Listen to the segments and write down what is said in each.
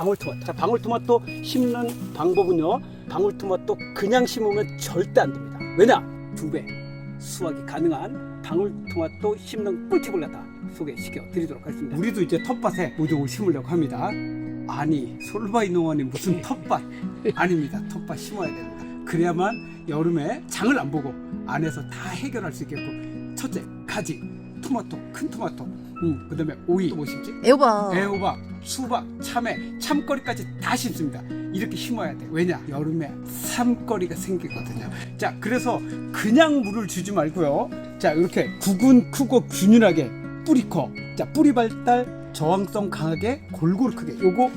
방울토마토. 자, 방울토마토 심는 방법은요. 방울토마토 그냥 심으면 절대 안 됩니다. 왜냐? 두 배 수확이 가능한 방울토마토 심는 꿀팁을 갖다 소개시켜 드리도록 하겠습니다. 우리도 이제 텃밭에 모종을 심으려고 합니다. 아니, 솔바이 농원이 무슨 텃밭? 아닙니다. 텃밭 심어야 됩니다. 그래야만 여름에 장을 안 보고 안에서 다 해결할 수 있게끔 첫째, 가지, 토마토, 큰 토마토, 음, 그 다음에 오이, 또 뭐 심지? 애호박. 애호박, 수박, 참외, 참거리까지 다 심습니다. 이렇게 심어야 돼. 왜냐? 여름에 삼거리가 생기거든요. 자, 그래서 그냥 물을 주지 말고요. 자, 이렇게 구근 크고 균일하게 뿌리 커. 자, 뿌리 발달 저항성 강하게 골고루 크게. 요거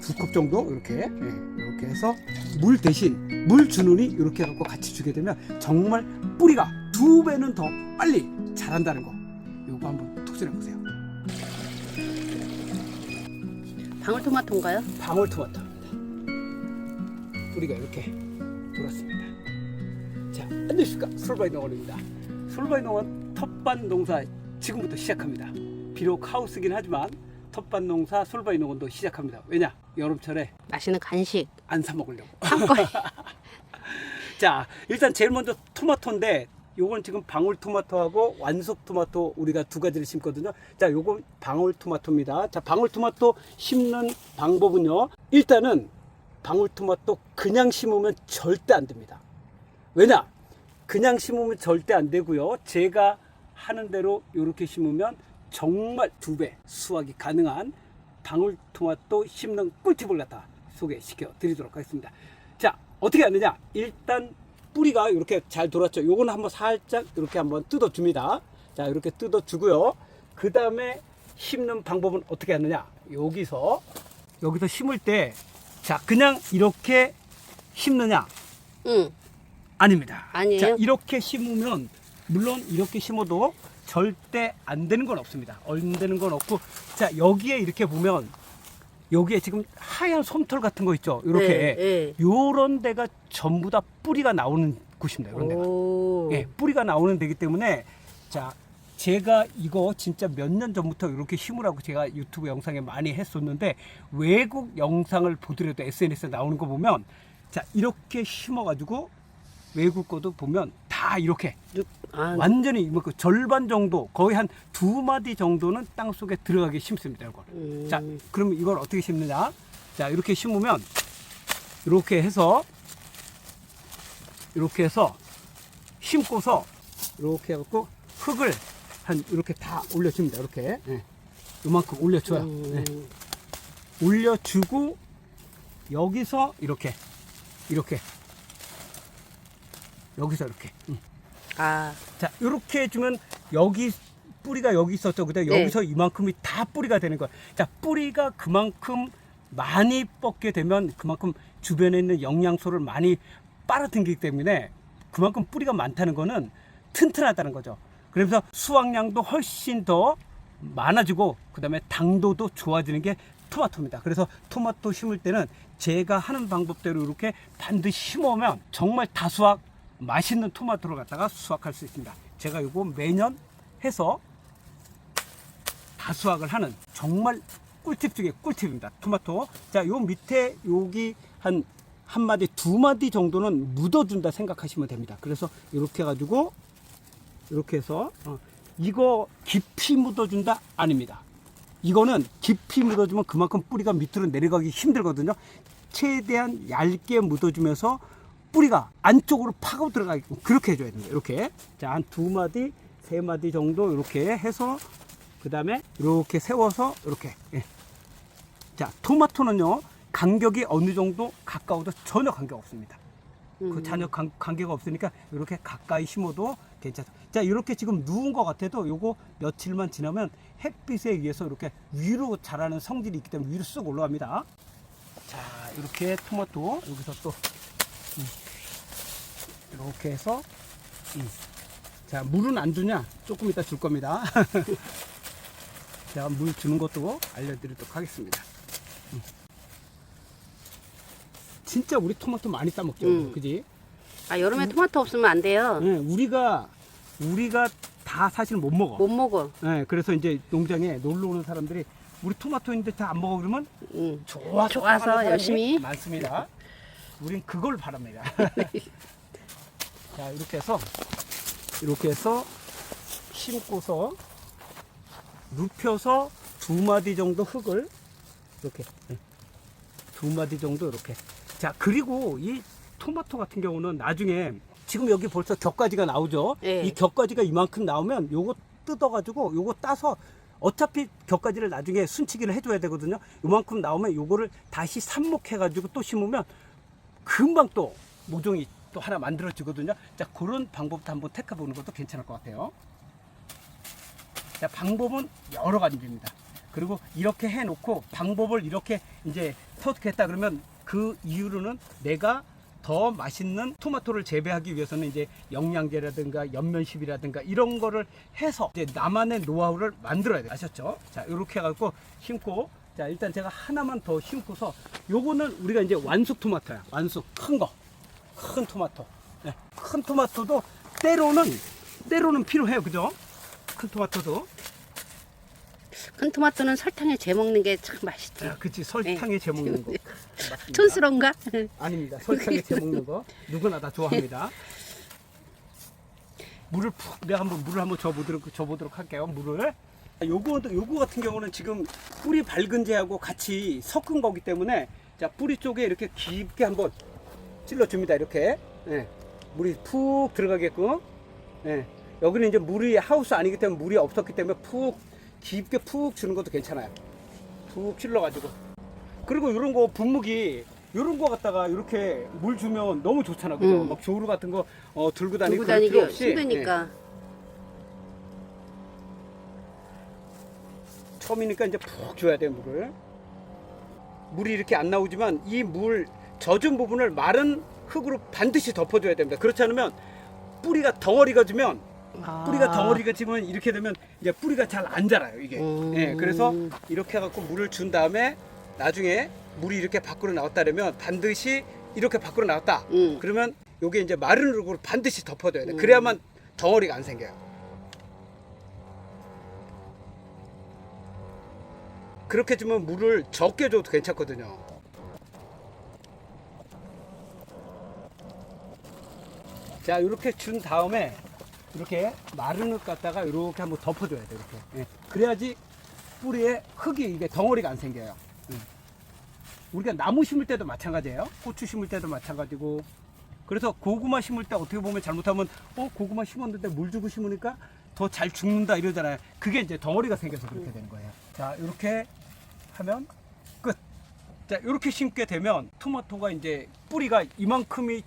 두 컵 정도 이렇게 예, 이렇게 해서 물 대신 물 주느니 이렇게 갖고 같이 주게 되면 정말 뿌리가 두 배는 더 빨리 자란다는 거. 요거 한번 도전해 보세요. 방울토마토인가요? 방울토마토입니다. 뿌리가 이렇게 돌았습니다. 자, 안녕하십니까. 솔바이 농원입니다. 솔바이 농원 텃밭 농사 지금부터 시작합니다. 비록 하우스긴 하지만 텃밭 농사 솔바이 농원도 시작합니다. 왜냐? 여름철에 맛있는 간식. 안 사 먹으려고. 창거리. 자, 일단 제일 먼저 토마토인데 요건 지금 방울토마토하고 완숙토마토 우리가 두 가지를 심거든요. 자, 요건 방울토마토입니다. 자, 방울토마토 심는 방법은요. 일단은 방울토마토 그냥 심으면 절대 안 됩니다. 왜냐? 그냥 심으면 절대 안 되고요. 제가 하는 대로 이렇게 심으면 정말 두 배 수확이 가능한 방울토마토 심는 꿀팁을 갖다 소개시켜 드리도록 하겠습니다. 자, 어떻게 하느냐? 일단 뿌리가 이렇게 잘 돌았죠. 요거는 한번 살짝 이렇게 한번 뜯어 줍니다. 자, 이렇게 뜯어 주고요. 그 다음에 심는 방법은 어떻게 하느냐? 여기서, 여기서 심을 때, 자, 그냥 이렇게 심느냐? 응. 아닙니다. 아니에요? 자, 이렇게 심으면 물론 이렇게 심어도 절대 안 되는 건 없습니다. 안 되는 건 없고 자, 여기에 이렇게 보면 여기에 지금 하얀 솜털 같은 거 있죠. 이렇게 네, 네. 요런 데가 전부 다 뿌리가 나오는 곳입니다. 이런 데가. 오. 예, 뿌리가 나오는 데기 때문에 자, 제가 이거 진짜 몇 년 전부터 이렇게 심으라고 제가 유튜브 영상에 많이 했었는데 외국 영상을 보더라도 SNS에 나오는 거 보면 자, 이렇게 심어 가지고 외국 거도 보면 다 이렇게 육- 아, 완전히 뭐 그 절반 정도 거의 한 두 마디 정도는 땅 속에 들어가게 심습니다. 이걸. 음. 자, 그럼 이걸 어떻게 심느냐? 자, 이렇게 심으면 이렇게 해서 이렇게 해서 심고서 이렇게 해갖고 흙을 한 이렇게 다 올려줍니다. 이렇게 예. 요만큼 올려줘요. 음. 예. 올려주고 여기서 이렇게 이렇게 여기서 이렇게 음. 아, 자 이렇게 해주면 여기 뿌리가 여기 있었죠 근데 네. 여기서 이만큼이 다 뿌리가 되는 거야 자 뿌리가 그만큼 많이 뻗게 되면 그만큼 주변에 있는 영양소를 많이 빨아당기기 때문에 그만큼 뿌리가 많다는 거는 튼튼하다는 거죠 그래서 수확량도 훨씬 더 많아지고 그다음에 당도도 좋아지는 게 토마토입니다. 그래서 토마토 심을 때는 제가 하는 방법대로 이렇게 반드시 심으면 정말 다수확 맛있는 토마토를 갖다가 수확할 수 있습니다. 제가 이거 매년 해서 다 수확을 하는 정말 꿀팁 중에 꿀팁입니다. 토마토. 자, 요 밑에 여기 한 한 마디, 두 마디 정도는 묻어준다 생각하시면 됩니다. 그래서 이렇게 해가지고 이렇게 해서 어, 이거 깊이 묻어준다 아닙니다. 이거는 깊이 묻어주면 그만큼 뿌리가 밑으로 내려가기 힘들거든요. 최대한 얇게 묻어주면서 뿌리가 안쪽으로 파고 들어가게끔 그렇게 해줘야 됩니다. 이렇게 자 한 두 마디, 세 마디 정도 이렇게 해서 그 다음에 이렇게 세워서 이렇게 예. 자 토마토는요 간격이 어느 정도 가까워도 전혀 관계 없습니다. 그 음. 전혀 관, 관계가 없으니까 이렇게 가까이 심어도 괜찮아. 자, 이렇게 지금 누운 것 같아도 요거 며칠만 지나면 햇빛에 의해서 이렇게 위로 자라는 성질이 있기 때문에 위로 쑥 올라갑니다. 자, 이렇게 토마토 여기서 또 음, 이렇게 해서 음. 자, 물은 안 주냐? 조금 이따 줄 겁니다. 자, 물 주는 것도 알려드리도록 하겠습니다. 음. 진짜 우리 토마토 많이 따먹죠, 음. 그지? 아, 여름에 토마토 없으면 안 돼요. 네, 우리가 우리가 다 사실 못 먹어. 못 먹어. 네, 그래서 이제 농장에 놀러 오는 사람들이 우리 토마토인데 다 안 먹어 그러면 응. 좋아서 좋아서 열심히. 많습니다. 우린 그걸 바랍니다. 자 이렇게 해서 이렇게 해서 심고서 눕혀서 두 마디 정도 흙을 이렇게 예, 두 마디 정도 이렇게. 자 그리고 이 토마토 같은 경우는 나중에 지금 여기 벌써 격가지가 나오죠? 예. 이 격가지가 이만큼 나오면 요거 뜯어가지고 요거 따서 어차피 격가지를 나중에 순치기를 해줘야 되거든요. 요만큼 나오면 요거를 다시 삽목해가지고 또 심으면 금방 또 모종이 또 하나 만들어지거든요 자 그런 방법도 한번 택해 보는 것도 괜찮을 것 같아요 자, 방법은 여러 가지입니다. 그리고 이렇게 해 놓고 방법을 이렇게 이제 터득했다 그러면 그 이유로는 내가 더 맛있는 토마토를 재배하기 위해서는 이제 영양제라든가 연면십이라든가 이런 거를 해서 이제 나만의 노하우를 만들어야 돼요. 아셨죠? 자, 이렇게 해갖고 심고 자, 일단 제가 하나만 더 심고서 요거는 우리가 이제 완숙 토마토야. 완숙. 큰 거. 큰 토마토. 네. 큰 토마토도 때로는 때로는 필요해요. 그죠? 큰 토마토도. 큰 토마토는 설탕에 재 먹는 게 참 맛있지. 아, 그치 설탕에 재 먹는 거. 네. 맞습니다. 촌스러운가? 아닙니다. 설탕에 재 먹는 거 누구나 다 좋아합니다. 물을 푹 내가 한번 물을 한번 줘보도록 줘보도록 할게요. 물을. 요거 요거 같은 경우는 지금 뿌리 밝은제하고 같이 섞은 거기 때문에 자 뿌리 쪽에 이렇게 깊게 한번 찔러 줍니다. 이렇게 예, 물이 푹 들어가게끔. 예, 여기는 이제 물이 하우스 아니기 때문에 물이 없었기 때문에 푹 깊게 푹 주는 것도 괜찮아요. 푹 찔러가지고. 그리고 이런 거 분무기 이런 거 갖다가 이렇게 물 주면 너무 좋잖아. 그죠? 음. 막 조루 같은 거 어, 들고 다니고 들고 그럴 필요 다니기 없이 힘드니까. 예, 처음이니까 이제 푹 줘야 돼 물을. 물이 이렇게 안 나오지만 이 물 젖은 부분을 마른 흙으로 반드시 덮어줘야 됩니다. 그렇지 않으면 뿌리가 덩어리가 지면 아. 뿌리가 덩어리가 지면 이렇게 되면 이제 뿌리가 잘 안 자라요 이게. 음. 예, 그래서 이렇게 해갖고 물을 준 다음에 나중에 물이 이렇게 밖으로 나왔다면 반드시 이렇게 밖으로 나왔다. 음. 그러면 요게 이제 마른 흙으로 반드시 덮어줘야 돼. 음. 그래야만 덩어리가 안 생겨요. 그렇게 주면 물을 적게 줘도 괜찮거든요. 자, 이렇게 준 다음에 이렇게 마른 흙 갖다가 이렇게 한번 덮어줘야 돼. 이렇게. 예. 그래야지 뿌리에 흙이 이게 덩어리가 안 생겨요. 예. 우리가 나무 심을 때도 마찬가지예요. 고추 심을 때도 마찬가지고. 그래서 고구마 심을 때 어떻게 보면 잘못하면 어 고구마 심었는데 물 주고 심으니까 더 잘 죽는다 이러잖아요. 그게 이제 덩어리가 생겨서 그렇게 되는 거예요. 자 이렇게 하면 끝. 자 이렇게 심게 되면 토마토가 이제 뿌리가 이만큼이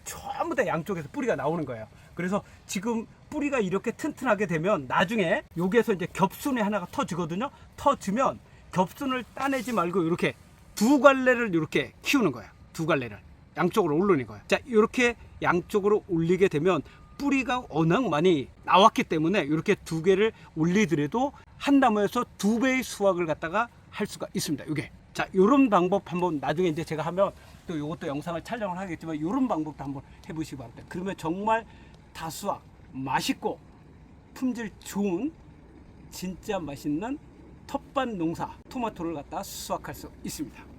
전부 다 양쪽에서 뿌리가 나오는 거예요. 그래서 지금 뿌리가 이렇게 튼튼하게 되면 나중에 여기에서 이제 겹순이 하나가 터지거든요. 터지면 겹순을 따내지 말고 이렇게 두 갈래를 이렇게 키우는 거야. 두 갈래를 양쪽으로 올리는 거야. 자 이렇게 양쪽으로 올리게 되면 뿌리가 워낙 많이 나왔기 때문에 이렇게 두 개를 올리더라도 한 나무에서 두 배의 수확을 갖다가 할 수가 있습니다. 이게 자 이런 방법 한번 나중에 이제 제가 하면 또 이것도 영상을 촬영을 하겠지만 이런 방법도 한번 해보시기 바랍니다. 그러면 정말 다수확 맛있고 품질 좋은 진짜 맛있는 텃밭 농사 토마토를 갖다 수확할 수 있습니다.